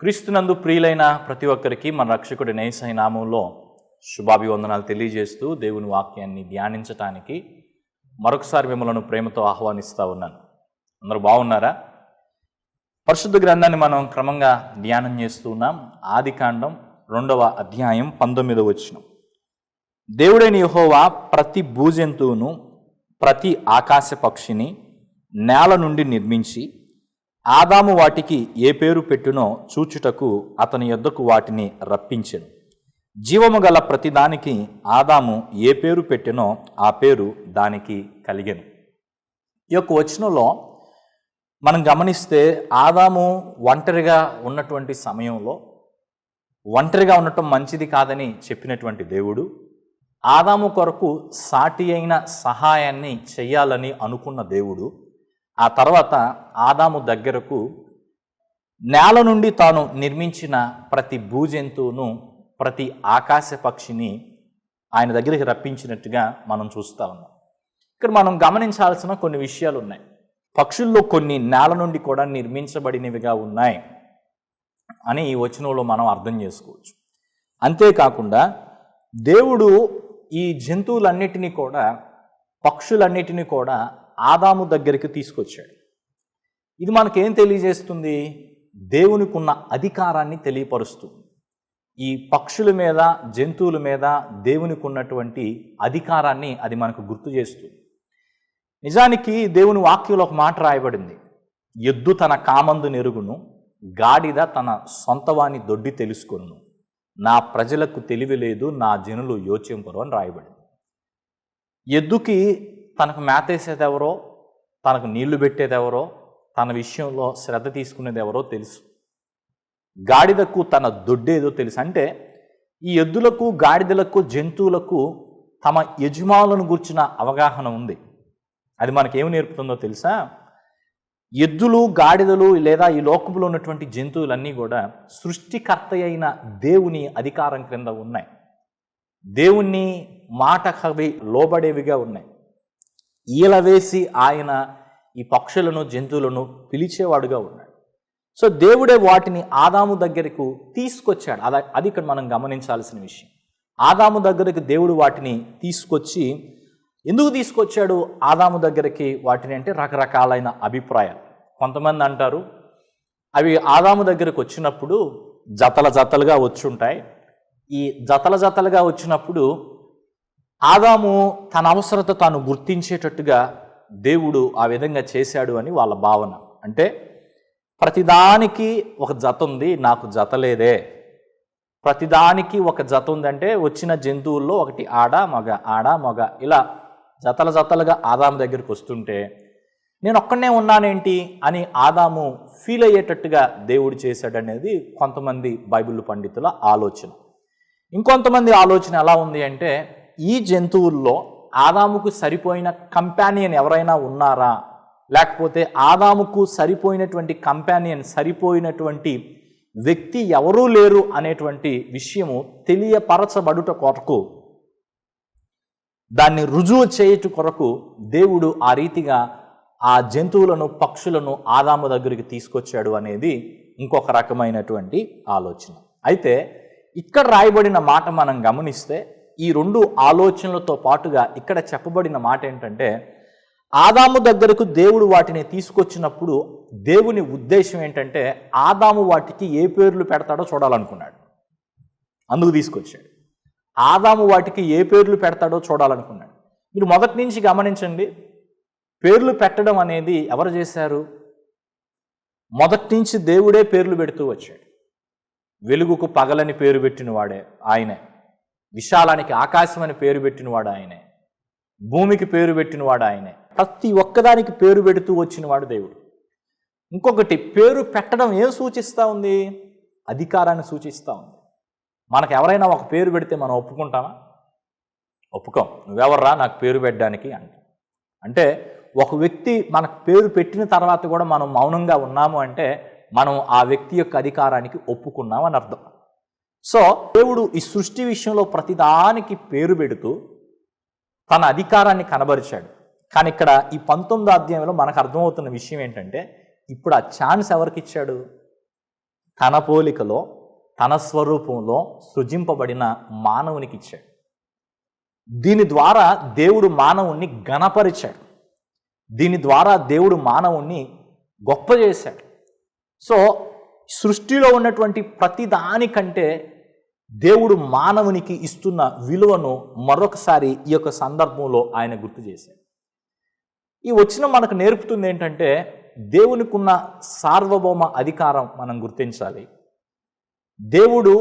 క్రీస్తునందు ప్రియులైన ప్రతి ఒక్కరికి మన రక్షకుడి నైసై నామంలో శుభాభివందనాలు తెలియజేస్తూ దేవుని వాక్యాన్ని ధ్యానించటానికి మరొకసారి మిమ్మల్ని ప్రేమతో ఆహ్వానిస్తూ ఉన్నాను. అందరూ బాగున్నారా? పరిశుద్ధ గ్రంథాన్ని మనం క్రమంగా ధ్యానం చేస్తూ ఉన్నాం. ఆది కాండం రెండవ అధ్యాయం పంతొమ్మిదవ వచ్చిన దేవుడైన యహోవా ప్రతి భూజంతువును ప్రతి ఆకాశ పక్షిని నేల నుండి నిర్మించి ఆదాము వాటికి ఏ పేరు పెట్టునో చూచుటకు అతని యొద్దకు వాటిని రప్పించెను. జీవము గల ప్రతిదానికి ఆదాము ఏ పేరు పెట్టినో ఆ పేరు దానికి కలిగెను. ఈ యొక్క వచనంలో మనం గమనిస్తే ఆదాము ఒంటరిగా ఉన్నటువంటి సమయంలో ఒంటరిగా ఉండటం మంచిది కాదని చెప్పినటువంటి దేవుడు ఆదాము కొరకు సాటి అయిన సహాయాన్ని చెయ్యాలని అనుకున్న దేవుడు ఆ తర్వాత ఆదాము దగ్గరకు నేల నుండి తాను నిర్మించిన ప్రతి భూజంతువును ప్రతి ఆకాశ పక్షిని ఆయన దగ్గరికి రప్పించినట్టుగా మనం చూస్తా ఉన్నాం. ఇక్కడ మనం గమనించాల్సిన కొన్ని విషయాలు ఉన్నాయి. పక్షుల్లో కొన్ని నేల నుండి కూడా నిర్మించబడినవిగా ఉన్నాయి అని ఈ వచనంలో మనం అర్థం చేసుకోవచ్చు. అంతేకాకుండా దేవుడు ఈ జంతువులన్నిటినీ కూడా పక్షులన్నిటినీ కూడా ఆదాము దగ్గరికి తీసుకొచ్చాడు. ఇది మనకేం తెలియజేస్తుంది? దేవునికి ఉన్న అధికారాన్ని తెలియపరుస్తుంది. ఈ పక్షుల మీద జంతువుల మీద దేవునికి ఉన్నటువంటి అధికారాన్ని అది మనకు గుర్తు చేస్తుంది. నిజానికి దేవుని వాక్యంలో ఒక మాట రాయబడింది. ఎద్దు తన కామందు నెరుగును గాడిద తన సొంతవాణి దొడ్డి తెలుసుకొను నా ప్రజలకు తెలివి లేదు నా జనులు యోచింపరు అని రాయబడింది. ఎద్దుకి తనకు మేతేసేది ఎవరో తనకు నీళ్ళు పెట్టేది ఎవరో తన విషయంలో శ్రద్ధ తీసుకునేది ఎవరో తెలుసు. గాడిదకు తన దొడ్డేదో తెలుసు. అంటే ఈ ఎద్దులకు గాడిదలకు జంతువులకు తమ యజమానులను గుర్చిన అవగాహన ఉంది. అది మనకేమి నేర్పుతుందో తెలుసా? ఎద్దులు గాడిదలు లేదా ఈ లోకంలో ఉన్నటువంటి జంతువులన్నీ కూడా సృష్టికర్త అయిన దేవుని అధికారం క్రింద ఉన్నాయి. దేవుణ్ణి మాట కవి లోబడేవిగా ఉన్నాయి. ఈల వేసి ఆయన ఈ పక్షులను జంతువులను పిలిచేవాడుగా ఉన్నాడు. సో దేవుడే వాటిని ఆదాము దగ్గరకు తీసుకొచ్చాడు. అలా అది ఇక్కడ మనం గమనించాల్సిన విషయం. ఆదాము దగ్గరకు దేవుడు వాటిని తీసుకొచ్చి ఎందుకు తీసుకొచ్చాడు? ఆదాము దగ్గరికి వాటిని అంటే రకరకాలైన అభిప్రాయాలు. కొంతమంది అంటారు అవి ఆదాము దగ్గరకు వచ్చినప్పుడు జతల జతలుగా వచ్చుంటాయి. ఈ జతల జతలుగా వచ్చినప్పుడు ఆదాము తన అవసరత తాను గుర్తించేటట్టుగా దేవుడు ఆ విధంగా చేశాడు అని వాళ్ళ భావన. అంటే ప్రతిదానికి ఒక జత ఉంది నాకు జత లేదే. ప్రతిదానికి ఒక జత ఉందంటే వచ్చిన జంతువుల్లో ఒకటి ఆడ మగ ఆడ మగ. ఇలా జతల జతలుగా ఆదాము దగ్గరికి వస్తుంటే నేను ఒక్కనే ఉన్నానేంటి అని ఆదాము ఫీల్ అయ్యేటట్టుగా దేవుడు చేశాడనేది కొంతమంది బైబిల్ పండితుల ఆలోచన. ఇంకొంతమంది ఆలోచన ఎలా ఉంది అంటే ఈ జంతువుల్లో ఆదాముకు సరిపోయిన కంపానియన్ ఎవరైనా ఉన్నారా? లేకపోతే ఆదాముకు సరిపోయినటువంటి కంపానియన్ సరిపోయినటువంటి వ్యక్తి ఎవరూ లేరు అనేటువంటి విషయము తెలియపరచబడుట కొరకు దాన్ని రుజువు చేయుట కొరకు దేవుడు ఆ రీతిగా ఆ జంతువులను పక్షులను ఆదాము దగ్గరికి తీసుకొచ్చాడు అనేది ఇంకొక రకమైనటువంటి ఆలోచన. అయితే ఇక్కడ రాయబడిన మాట మనం గమనిస్తే ఈ రెండు ఆలోచనలతో పాటుగా ఇక్కడ చెప్పబడిన మాట ఏంటంటే ఆదాము దగ్గరకు దేవుడు వాటిని తీసుకొచ్చినప్పుడు దేవుని ఉద్దేశం ఏంటంటే ఆదాము వాటికి ఏ పేర్లు పెడతాడో చూడాలనుకున్నాడు. అందుకు తీసుకొచ్చాడు. ఆదాము వాటికి ఏ పేర్లు పెడతాడో చూడాలనుకున్నాడు. మీరు మొదటి నుంచి గమనించండి పేర్లు పెట్టడం అనేది ఎవరు చేశారు? మొదటి నుంచి దేవుడే పేర్లు పెడుతూ వచ్చాడు. వెలుగుకు పగలని పేరు పెట్టిన వాడే ఆయనే. విశాలానికి ఆకాశం అని పేరు పెట్టినవాడు ఆయనే. భూమికి పేరు పెట్టినవాడు ఆయనే. ప్రతి ఒక్కదానికి పేరు పెడుతూ వచ్చినవాడు దేవుడు. ఇంకొకటి పేరు పెట్టడం ఏం సూచిస్తూ ఉంది? అధికారాన్ని సూచిస్తూ ఉంది. మనకు ఎవరైనా ఒక పేరు పెడితే మనం ఒప్పుకుంటామా? ఒప్పుకోం. నువ్వెవర్రా? నాకు పేరు పెట్టడానికి అంట. అంటే ఒక వ్యక్తి మనకు పేరు పెట్టిన తర్వాత కూడా మనం మౌనంగా ఉన్నాము అంటే మనం ఆ వ్యక్తి యొక్క అధికారానికి ఒప్పుకున్నాం అని అర్థం. సో దేవుడు ఈ సృష్టి విషయంలో ప్రతిదానికి పేరు పెడుతూ తన అధికారాన్ని కనబరిచాడు. కానీ ఇక్కడ ఈ పంతొమ్మిదో అధ్యాయంలో మనకు అర్థమవుతున్న విషయం ఏంటంటే ఇప్పుడు ఆ ఛాన్స్ ఎవరికి ఇచ్చాడు? తన పోలికలో తన స్వరూపంలో సృజింపబడిన మానవునికి ఇచ్చాడు. దీని ద్వారా దేవుడు మానవుణ్ణి గణపరిచాడు దీని ద్వారా దేవుడు మానవుణ్ణి గొప్ప చేశాడు. సో సృష్టిలో ఉన్నటువంటి ప్రతిదానికంటే దేవుడు మానవునికి ఇస్తున్న విలువను మరొకసారి ఈ యొక్క సందర్భంలో ఆయన గుర్తు చేశాడు. ఈ వచ్చిన మనకు నేర్పుతుంది ఏంటంటే దేవునికున్న సార్వభౌమ అధికారం మనం గుర్తించాలి. దేవుడు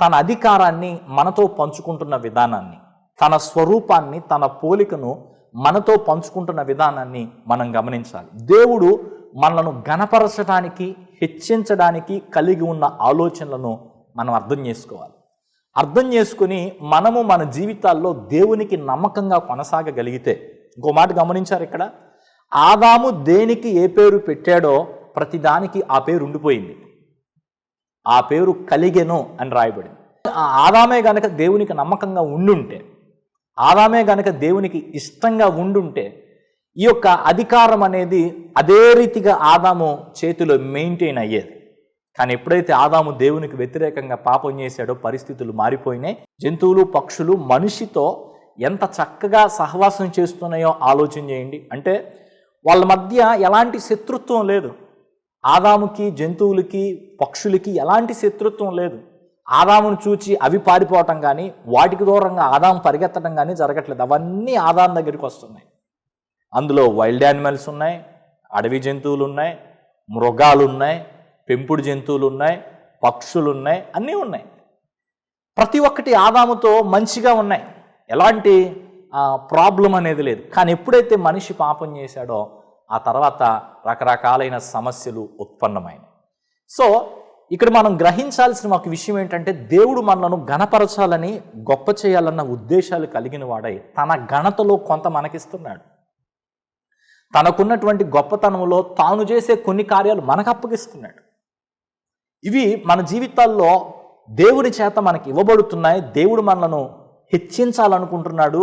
తన అధికారాన్ని మనతో పంచుకుంటున్న విధానాన్ని తన స్వరూపాన్ని తన పోలికను మనతో పంచుకుంటున్న విధానాన్ని మనం గమనించాలి. దేవుడు మనలను గణపరచడానికి హెచ్చించడానికి కలిగి ఉన్న ఆలోచనలను మనం అర్థం చేసుకోవాలి. అర్థం చేసుకుని మనము మన జీవితాల్లో దేవునికి నమ్మకంగా కొనసాగగలిగితే ఇంకో మాట గమనించారు ఇక్కడ? ఆదాము దేనికి ఏ పేరు పెట్టాడో ప్రతిదానికి ఆ పేరు ఉండిపోయింది. ఆ పేరు కలిగెను అని రాయబడింది. ఆ ఆదామే గనక దేవునికి నమ్మకంగా ఉండుంటే ఆదామే గనక దేవునికి ఇష్టంగా ఉండుంటే ఈ యొక్క అధికారం అనేది అదే రీతిగా ఆదాము చేతిలో మెయింటైన్ అయ్యేది. కానీ ఎప్పుడైతే ఆదాము దేవునికి వ్యతిరేకంగా పాపం చేశాడో పరిస్థితులు మారిపోయినాయి. జంతువులు పక్షులు మనిషితో ఎంత చక్కగా సహవాసం చేస్తున్నాయో ఆలోచన చేయండి. అంటే వాళ్ళ మధ్య ఎలాంటి శత్రుత్వం లేదు. ఆదాముకి జంతువులకి పక్షులకి ఎలాంటి శత్రుత్వం లేదు. ఆదామును చూచి అవి పారిపోవటం కానీ వాటికి దూరంగా ఆదాం పరిగెత్తడం కానీ జరగట్లేదు. అవన్నీ ఆదాం దగ్గరికి వస్తున్నాయి. అందులో వైల్డ్ యానిమల్స్ ఉన్నాయి అడవి జంతువులు ఉన్నాయి మృగాలు ఉన్నాయి పెంపుడు జంతువులు ఉన్నాయి పక్షులు ఉన్నాయి అన్నీ ఉన్నాయి. ప్రతి ఒక్కటి ఆదాముతో మంచిగా ఉన్నాయి. ఎలాంటి ప్రాబ్లం అనేది లేదు. కానీ ఎప్పుడైతే మనిషి పాపం చేశాడో ఆ తర్వాత రకరకాలైన సమస్యలు ఉత్పన్నమైనవి సో ఇక్కడ మనం గ్రహించాల్సిన ఒక విషయం ఏంటంటే దేవుడు మనలను గణపరచాలని గొప్ప చేయాలన్న ఉద్దేశాలు కలిగిన వాడై తన ఘనతలో కొంత మనకిస్తున్నాడు. తనకున్నటువంటి గొప్పతనంలో తాను చేసే కొన్ని కార్యాలు మనకు అప్పగిస్తున్నాడు. ఇవి మన జీవితాల్లో దేవుడి చేత మనకి ఇవ్వబడుతున్నాయి. దేవుడు మనలను హెచ్చించాలనుకుంటున్నాడు.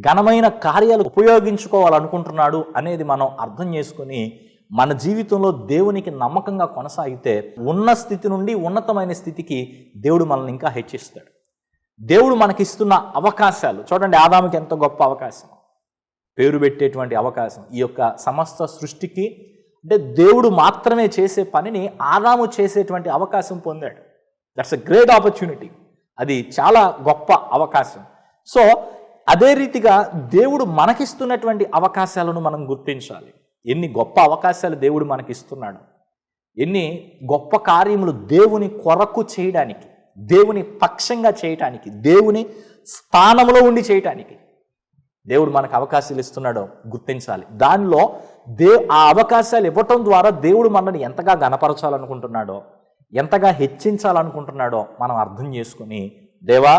ఘనమైన కార్యాలు ఉపయోగించుకోవాలనుకుంటున్నాడు అనేది మనం అర్థం చేసుకొని మన జీవితంలో దేవునికి నమ్మకంగా కొనసాగితే ఉన్న స్థితి నుండి ఉన్నతమైన స్థితికి దేవుడు మనల్ని ఇంకా హెచ్చిస్తాడు. దేవుడు మనకిస్తున్న అవకాశాలు చూడండి ఆదాముకి ఎంత గొప్ప అవకాశం. పేరు పెట్టేటువంటి అవకాశం ఈ యొక్క సమస్త సృష్టికి అంటే దేవుడు మాత్రమే చేసే పనిని ఆదాము చేసేటువంటి అవకాశం పొందాడు. దట్స్ ఎ గ్రేట్ ఆపర్చునిటీ అది చాలా గొప్ప అవకాశం. సో అదే రీతిగా దేవుడు మనకిస్తున్నటువంటి అవకాశాలను మనం గుర్తించాలి. ఎన్ని గొప్ప అవకాశాలు దేవుడు మనకిస్తున్నాడు. ఎన్ని గొప్ప కార్యములు దేవుని కొరకు చేయడానికి దేవుని పక్షంగా చేయటానికి దేవుని స్థానంలో ఉండి చేయటానికి దేవుడు మనకు అవకాశాలు ఇస్తున్నాడో గుర్తించాలి. దానిలో దే ఆ అవకాశాలు ఇవ్వటం ద్వారా దేవుడు మనల్ని ఎంతగా గనపరచాలనుకుంటున్నాడో ఎంతగా హెచ్చించాలనుకుంటున్నాడో మనం అర్థం చేసుకుని దేవా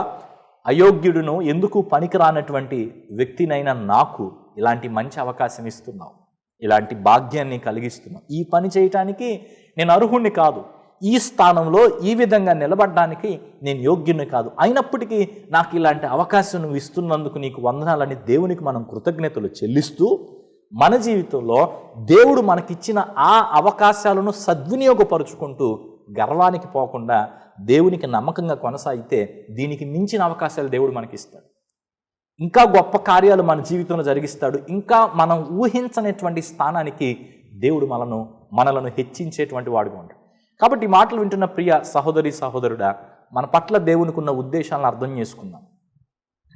అయోగ్యుడును ఎందుకు పనికిరానటువంటి వ్యక్తినైనా నాకు ఇలాంటి మంచి అవకాశం ఇస్తున్నావు. ఇలాంటి భాగ్యాన్ని కలిగిస్తున్నావు. ఈ పని చేయటానికి నేను అర్హుణ్ణి కాదు. ఈ స్థానంలో ఈ విధంగా నిలబడడానికి నేను యోగ్యుని కాదు. అయినప్పటికీ నాకు ఇలాంటి అవకాశం నువ్వు ఇస్తున్నందుకు నీకు వందనాలని దేవునికి మనం కృతజ్ఞతలు చెల్లిస్తూ మన జీవితంలో దేవుడు మనకిచ్చిన ఆ అవకాశాలను సద్వినియోగపరుచుకుంటూ గర్వానికి పోకుండా దేవునికి నమ్మకంగా కొనసాగితే దీనికి మించిన అవకాశాలు దేవుడు మనకిస్తాడు. ఇంకా గొప్ప కార్యాలు మన జీవితంలో జరిగిస్తాడు. ఇంకా మనం ఊహించనటువంటి స్థానానికి దేవుడు మనను మనలను హెచ్చించేటువంటి వాడుగా ఉంటాడు. కాబట్టి ఈ మాటలు వింటున్న ప్రియ సహోదరి సహోదరుడా మన పట్ల దేవునికి ఉన్న ఉద్దేశాలను అర్థం చేసుకుందాం.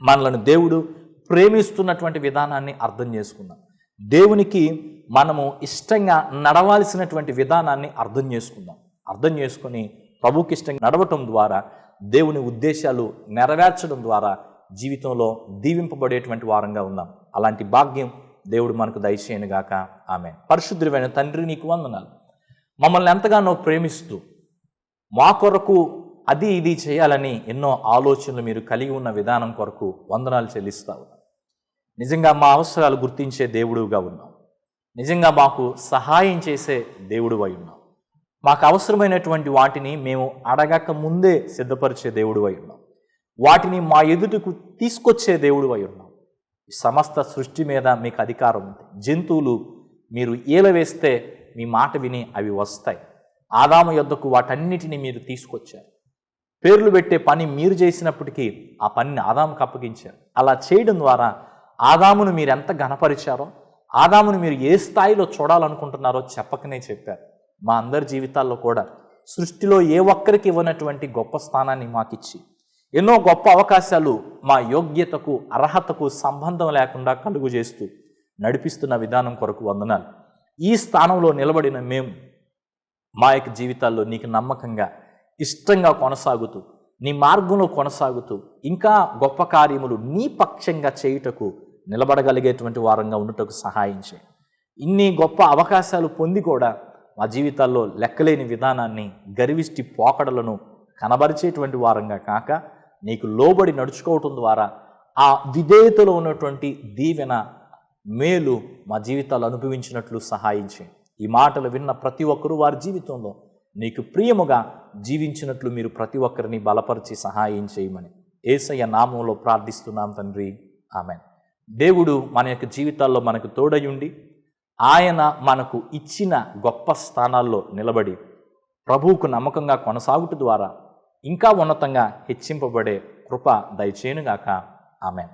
మనలను దేవుడు ప్రేమిస్తున్నటువంటి విధానాన్ని అర్థం చేసుకుందాం. దేవునికి మనము ఇష్టంగా నడవాల్సినటువంటి విధానాన్ని అర్థం చేసుకుందాం. అర్థం చేసుకొని ప్రభుకి ఇష్టంగా నడవటం ద్వారా దేవుని ఉద్దేశాలు నెరవేర్చడం ద్వారా జీవితంలో దీవింపబడేటువంటి వారంగా ఉన్నాం అలాంటి భాగ్యం దేవుడు మనకు దయచేయనుగాక ఆమె పరిశుద్ధుడైన తండ్రి నీకు వందనాలు. మమ్మల్ని ఎంతగానో ప్రేమిస్తూ మా కొరకు అది ఇది చేయాలని ఎన్నో ఆలోచనలు మీరు కలిగి ఉన్న విధానం కొరకు వందనాలు చెల్లిస్తావు. నిజంగా మా అవసరాలు గుర్తించే దేవుడుగా ఉన్నాం నిజంగా మాకు సహాయం చేసే దేవుడు అయి ఉన్నాం మాకు అవసరమైనటువంటి వాటిని మేము అడగక ముందే సిద్ధపరిచే దేవుడు అయి ఉన్నాం వాటిని మా ఎదుటకు తీసుకొచ్చే దేవుడు అయి ఉన్నాం సమస్త సృష్టి మీద మీకు అధికారం ఉంది. జంతువులు మీరు ఈల వేస్తే మీ మాట విని అవి వస్తాయి. ఆదాము యొద్దకు వాటన్నిటిని మీరు తీసుకొచ్చారు. పేర్లు పెట్టే పని మీరు చేసినప్పటికీ ఆ పనిని ఆదాముకు అప్పగించారు. అలా చేయడం ద్వారా ఆదామును మీరు ఎంత ఘనపరిచారో ఆదామును మీరు ఏ స్థాయిలో చూడాలనుకుంటున్నారో చెప్పకనే చెప్పారు. మా అందరి జీవితాల్లో కూడా సృష్టిలో ఏ ఒక్కరికి ఇవ్వనటువంటి గొప్ప స్థానాన్ని మాకిచ్చి ఎన్నో గొప్ప అవకాశాలు మా యోగ్యతకు అర్హతకు సంబంధం లేకుండా కలుగు చేస్తూ నడిపిస్తున్న విధానం కొరకు వందనాలు. ఈ స్థానంలో నిలబడిన మేము మా యొక్క జీవితాల్లో నీకు నమ్మకంగా ఇష్టంగా కొనసాగుతూ నీ మార్గంలో కొనసాగుతూ ఇంకా గొప్ప కార్యములు నీ పక్షంగా చేయుటకు నిలబడగలిగేటువంటి వారంగా ఉండుటకు సహాయం ఇన్ని గొప్ప అవకాశాలు పొంది కూడా మా జీవితాల్లో లెక్కలేని విధానాన్ని గర్విష్టి పోకడలను కనబరిచేటువంటి వారంగా కాక నీకు లోబడి నడుచుకోవటం ద్వారా ఆ విధేయతలో ఉన్నటువంటి దీవెన మేలు మా జీవితాలు అనుభవించినట్లు సహాయం ఈ మాటలు విన్న ప్రతి ఒక్కరూ వారి జీవితంలో నీకు ప్రియముగా జీవించినట్లు మీరు ప్రతి ఒక్కరిని బలపరిచి సహాయం చేయమని ఏసయ్య నామంలో ప్రార్థిస్తున్నాం తండ్రి. ఆమెను. దేవుడు మన యొక్క జీవితాల్లో మనకు తోడయుండి ఆయన మనకు ఇచ్చిన గొప్ప స్థానాల్లో నిలబడి ప్రభువుకు నమ్మకంగా కొనసాగుట ద్వారా ఇంకా ఉన్నతంగా హెచ్చింపబడే కృప దయచేయునుగాక. ఆమె